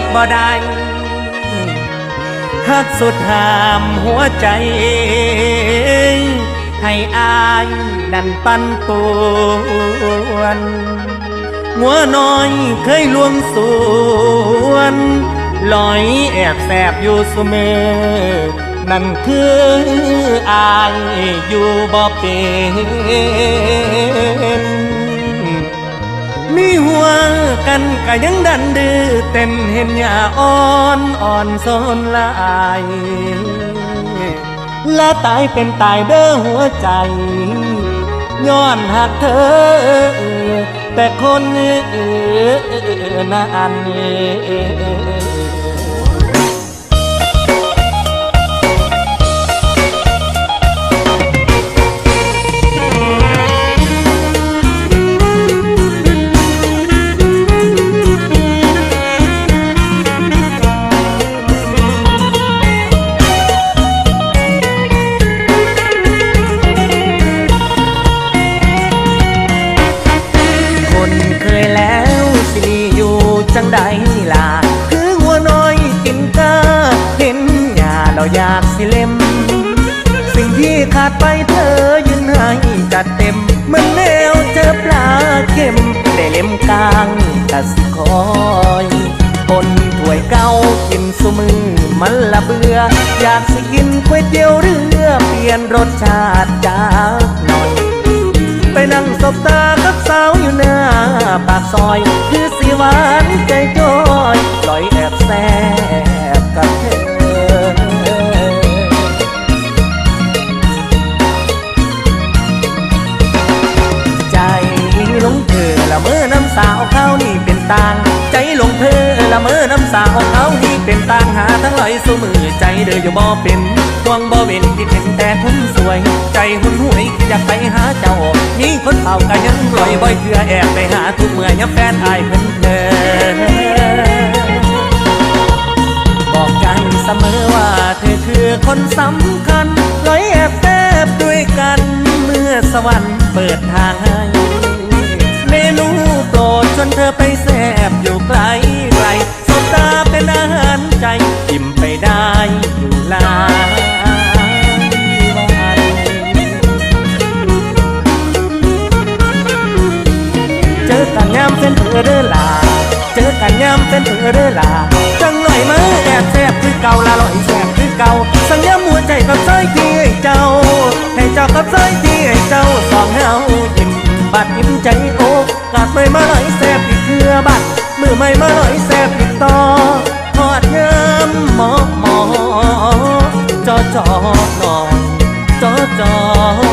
ดบ่ได้หักสุดหามหัวใจ ให้อายดันปันปวนหัวน้อยเคยลวงสวนลอยแอบแสบอยู่เสมอนั่นคืออายอยู่บ่เป็น มีหัวกันก็ยังดันดื้อเต้นเห็นหยาอ่อนอ่อนโซนลายและตายเป็นตายเด้อหัวใจ ย้อนหักเธอ แต่คนนั้นคน เราอยากสิเล่ม สิ่งที่ขาดไปเธอยืนให้จัดเต็มเหมือนแนวเจอปลาเค็มได้เล่มกลางกะสิคอยคนถ้วยเก่ากินสุมือมันละเบื่ออยากสิกินก๋วยเตี๋ยวเรือเปลี่ยนรสชาติจากหน่อย ไปนั่งสบตากับสาวอยู่หน้า ปากซอย คือสีหวานใจจอยลอยแอบแซำสาวเขานี่เป็นตาง ใจหลงเธอละเมื่อน้ำสาวเขานี่เป็นตางหาทั้งลอยสู้มือใจเด้อยู่บ่เป็นห่วงบ่เว้นที่เห็นแต่คนสวย ใจหุ่นหวยอยากไปหาเจ้า มีคนเฝ้าก็ยังลอยบ่อยเพื่อแอบไปหาทุกเมื่อยามแฟนอายเพิ่นเธอบอกกันเสมอว่าเธอคือคนสำคัญลอยแอบแอบด้วยกัน เมื่อสวรรค์เปิดทางให้ เป็นเธอเด้อลาจังหน่อยมาแอบแซบคือเก่าละลอยแซบคือเก่าสัญญามัวใจกับใจที่ให้เจ้า ให้เจ้ากับใจที่ให้เจ้าสองเฮายิ้มบัดยิ้มใจโอกกาดไม่มาลอยแซบอีกเครือบัดมือไม่มาลอยแซบอีกต่อทอดยามหมอหมอจอจอหนอนจอจอ